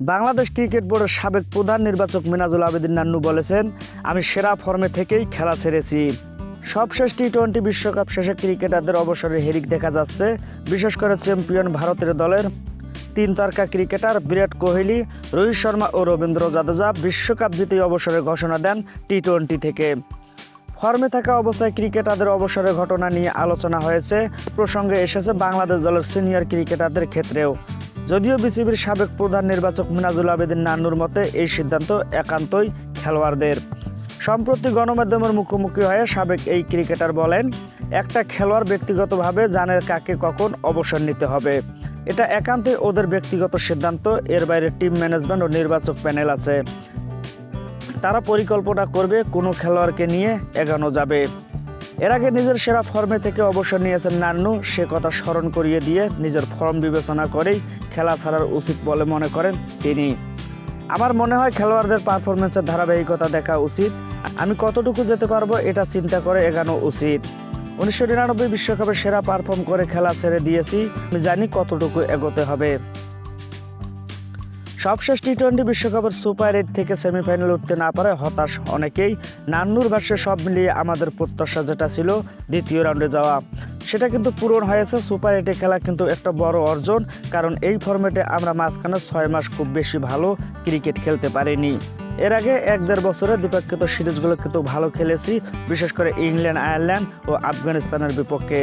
Bangladesh cricket বোর্ডের সাবেক প্রধান নির্বাচক মিনাজুল আবেদিন নান্নু বলেছেন, আমি সেরা ফর্মে থেকেই খেলা ছেড়েছি। সবশেষ টি টোয়েন্টি বিশ্বকাপ শেষে ক্রিকেটারদের অবসরে হেরিক দেখা যাচ্ছে। বিশেষ করে চ্যাম্পিয়ন ভারতের দলের তিন তারকা ক্রিকেটার বিরাট কোহলি, রোহিত শর্মা ও রবীন্দ্র জাদেজা বিশ্বকাপ জিতেই অবসরের ঘোষণা দেন টি টোয়েন্টি থেকে। ফর্মে থাকা অবস্থায় ক্রিকেটারদের অবসরের ঘটনা নিয়ে আলোচনা হয়েছে। প্রসঙ্গে এসেছে বাংলাদেশ দলের সিনিয়র ক্রিকেটারদের ক্ষেত্রেও। যদিও বিসিবির সাবেক প্রধান নির্বাচক মিনাজুল আবেদিন নান্নুর মতে এই সিদ্ধান্ত একান্তই খেলোয়াড়দের। সম্প্রতি গণমাধ্যমের মুখোমুখি হয়ে সাবেক এই ক্রিকেটার বলেন, একটা খেলোয়াড় ব্যক্তিগতভাবে জানে কাকে কখন অবসর নিতে হবে। এটা একান্তই ওদের ব্যক্তিগত সিদ্ধান্ত। এর বাইরে টিম ম্যানেজমেন্ট ও নির্বাচক প্যানেল আছে। তারা পরিকল্পনা করবে, কোনো খেলোয়াড়কে নিয়ে এগানো যাবে। এর আগে নিজের সেরা ফর্মে থেকে অবসর নিয়েছেন নান্নু। সে কথা স্মরণ করিয়ে দিয়ে নিজের ফর্ম বিবেচনা করেই খেলা ছাড়ার উচিত বলে মনে করেন তিনি। আমার মনে হয় খেলোয়াড়দের পারফরমেন্সের ধারাবাহিকতা দেখা উচিত। আমি কতটুকু যেতে পারব এটা চিন্তা করে এগানো উচিত। উনিশশো নিরানব্বই বিশ্বকাপে সেরা পারফর্ম করে খেলা ছেড়ে দিয়েছি। আমি জানি কতটুকু এগোতে হবে। সবশেষ টি টোয়েন্টি বিশ্বকাপের সুপার এইট থেকে সেমিফাইনাল উঠতে না পারে হতাশ অনেকেই। নান্নুর ভাষ্যে সব মিলিয়ে আমাদের প্রত্যাশা যেটা ছিল, দ্বিতীয় রাউন্ডে যাওয়া। সেটা কিন্তু পূরণ হয়েছে, সুপার এইটে খেলা কিন্তু একটা বড় অর্জন, কারণ এই ফরম্যাটে আমরা মাঝখানে ছয় মাস খুব বেশি ভালো ক্রিকেট খেলতে পারিনি। এর আগে এক দেড় বছরে দ্বিপাক্ষিত সিরিজগুলো কিন্তু ভালো খেলেছি, বিশেষ করে ইংল্যান্ড, আয়ারল্যান্ড ও আফগানিস্তানের বিপক্ষে।